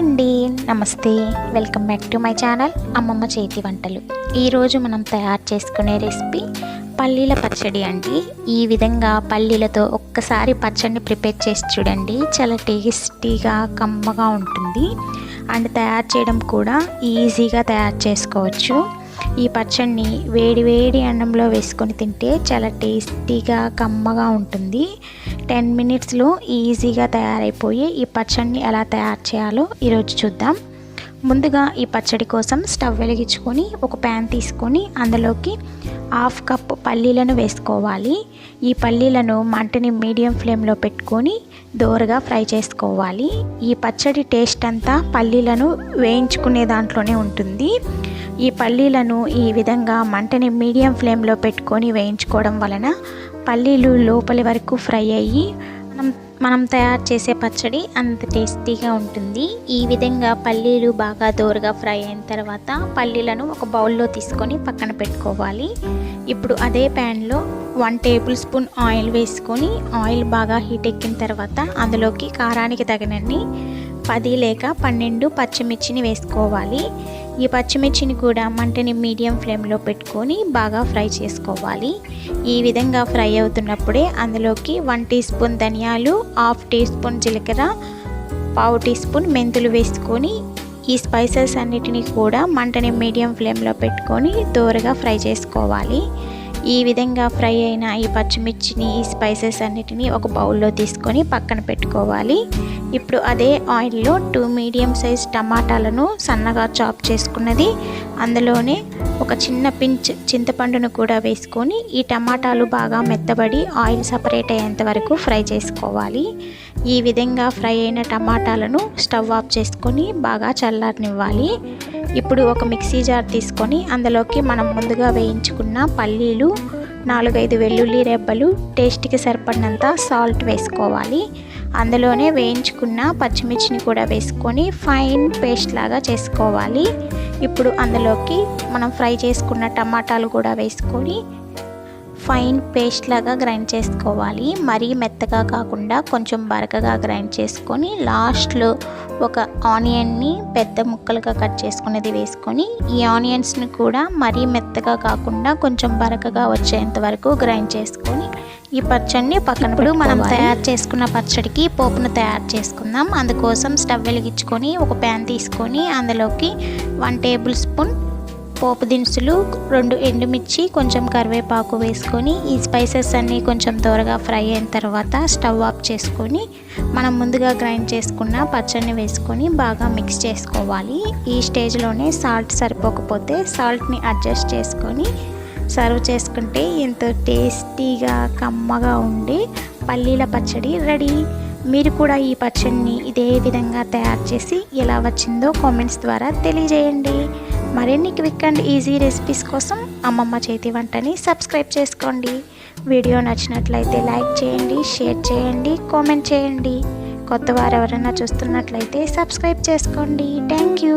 అండి నమస్తే. Welcome back to my channel అమ్మమ్మ చేతి వంటలు. ఈరోజు మనం తయారు చేసుకునే రెసిపీ పల్లీల పచ్చడి అండి. ఈ విధంగా పల్లీలతో ఒక్కసారి పచ్చడిని ప్రిపేర్ చేసి చూడండి. చాలా టేస్టీగా కమ్మగా ఉంటుంది. అండ్ తయారు చేయడం కూడా ఈజీగా తయారు చేసుకోవచ్చు. ఈ పచ్చడిని వేడి వేడి అన్నంలో వేసుకొని తింటే చాలా టేస్టీగా కమ్మగా ఉంటుంది. టెన్ మినిట్స్లో ఈజీగా తయారైపోయి ఈ పచ్చడిని ఎలా తయారు చేయాలో ఈరోజు చూద్దాం. ముందుగా ఈ పచ్చడి కోసం స్టవ్ వెలిగించుకొని ఒక ప్యాన్ తీసుకొని అందులోకి హాఫ్ కప్ పల్లీలను వేసుకోవాలి. ఈ పల్లీలను మంటని మీడియం ఫ్లేమ్లో పెట్టుకొని దోరగా ఫ్రై చేసుకోవాలి. ఈ పచ్చడి టేస్ట్ అంతా పల్లీలను వేయించుకునే దాంట్లోనే ఉంటుంది. ఈ పల్లీలను ఈ విధంగా మంటని మీడియం ఫ్లేమ్లో పెట్టుకొని వేయించుకోవడం వలన పల్లీలు లోపలి వరకు ఫ్రై అయ్యి మనం మనం తయారు చేసే పచ్చడి అంత టేస్టీగా ఉంటుంది. ఈ విధంగా పల్లీలు బాగా దోరగా ఫ్రై అయిన తర్వాత పల్లీలను ఒక బౌల్లో తీసుకొని పక్కన పెట్టుకోవాలి. ఇప్పుడు అదే ప్యాన్లో వన్ టేబుల్ స్పూన్ ఆయిల్ వేసుకొని ఆయిల్ బాగా హీట్ ఎక్కిన తర్వాత అందులోకి కారానికి తగినన్ని పది లేక పన్నెండు పచ్చిమిర్చిని వేసుకోవాలి. ఈ పచ్చిమిర్చిని కూడా మంటని మీడియం ఫ్లేమ్లో పెట్టుకొని బాగా ఫ్రై చేసుకోవాలి. ఈ విధంగా ఫ్రై అవుతున్నప్పుడే అందులోకి వన్ టీ స్పూన్ ధనియాలు హాఫ్ టీ స్పూన్ జీలకర్ర పావు టీ స్పూన్ మెంతులు వేసుకొని ఈ స్పైసెస్ అన్నిటినీ కూడా మంటని మీడియం ఫ్లేమ్లో పెట్టుకొని దోరగా ఫ్రై చేసుకోవాలి. ఈ విధంగా ఫ్రై అయిన ఈ పచ్చిమిర్చిని ఈ స్పైసెస్ అన్నిటిని ఒక బౌల్లో తీసుకొని పక్కన పెట్టుకోవాలి. ఇప్పుడు అదే ఆయిల్లో టూ మీడియం సైజ్ టమాటాలను సన్నగా చాప్ చేసుకున్నది. అందులోనే ఒక చిన్న పించ్ చింతపండును కూడా వేసుకొని ఈ టమాటాలు బాగా మెత్తబడి ఆయిల్ సపరేట్ అయ్యేంత వరకు ఫ్రై చేసుకోవాలి. ఈ విధంగా ఫ్రై అయిన టమాటాలను స్టవ్ ఆఫ్ చేసుకొని బాగా చల్లారనివ్వాలి. ఇప్పుడు ఒక మిక్సీ జార్ తీసుకొని అందులోకి మనం ముందుగా వేయించుకున్న పల్లీలు నాలుగైదు వెల్లుల్లి రెబ్బలు టేస్ట్కి సరిపడినంత సాల్ట్ వేసుకోవాలి. అందులోనే వేయించుకున్న పచ్చిమిర్చిని కూడా వేసుకొని ఫైన్ పేస్ట్ లాగా చేసుకోవాలి. ఇప్పుడు అందులోకి మనం ఫ్రై చేసుకున్న టమాటాలు కూడా వేసుకొని ఫైన్ పేస్ట్ లాగా గ్రైండ్ చేసుకోవాలి. మరీ మెత్తగా కాకుండా కొంచెం బరకగా గ్రైండ్ చేసుకొని లాస్ట్లో ఒక ఆనియన్ని పెద్ద ముక్కలుగా కట్ చేసుకునేది వేసుకొని ఈ ఆనియన్స్ని కూడా మరీ మెత్తగా కాకుండా కొంచెం బరకగా వచ్చేంత వరకు గ్రైండ్ చేసుకొని ఈ పచ్చడిని పక్కన ఇప్పుడు మనం తయారు చేసుకున్న పచ్చడికి పోపును తయారు చేసుకుందాం. అందుకోసం స్టవ్ వెలిగించుకొని ఒక ప్యాన్ తీసుకొని అందులోకి వన్ టేబుల్ స్పూన్ పోపు దినుసులు రెండు ఎండుమిర్చి కొంచెం కరివేపాకు వేసుకొని ఈ స్పైసెస్ అన్నీ కొంచెం త్వరగా ఫ్రై అయిన తర్వాత స్టవ్ ఆఫ్ చేసుకొని మనం ముందుగా గ్రైండ్ చేసుకున్న పచ్చడిని వేసుకొని బాగా మిక్స్ చేసుకోవాలి. ఈ స్టేజ్లోనే సాల్ట్ సరిపోకపోతే సాల్ట్ని అడ్జస్ట్ చేసుకొని సర్వ్ చేసుకుంటే ఎంతో టేస్టీగా కమ్మగా ఉండి పల్లీల పచ్చడి రెడీ. మీరు కూడా ఈ పచ్చడిని ఇదే విధంగా తయారు చేసి ఎలా వచ్చిందో కామెంట్స్ ద్వారా తెలియజేయండి. మరిన్ని క్విక్ అండ్ ఈజీ రెసిపీస్ కోసం అమ్మమ్మ చేతి వంటని సబ్స్క్రైబ్ చేసుకోండి. వీడియో నచ్చినట్లయితే లైక్ చేయండి షేర్ చేయండి కామెంట్ చేయండి. కొత్త వారు ఎవరైనా చూస్తున్నట్లయితే సబ్స్క్రైబ్ చేసుకోండి. Thank you.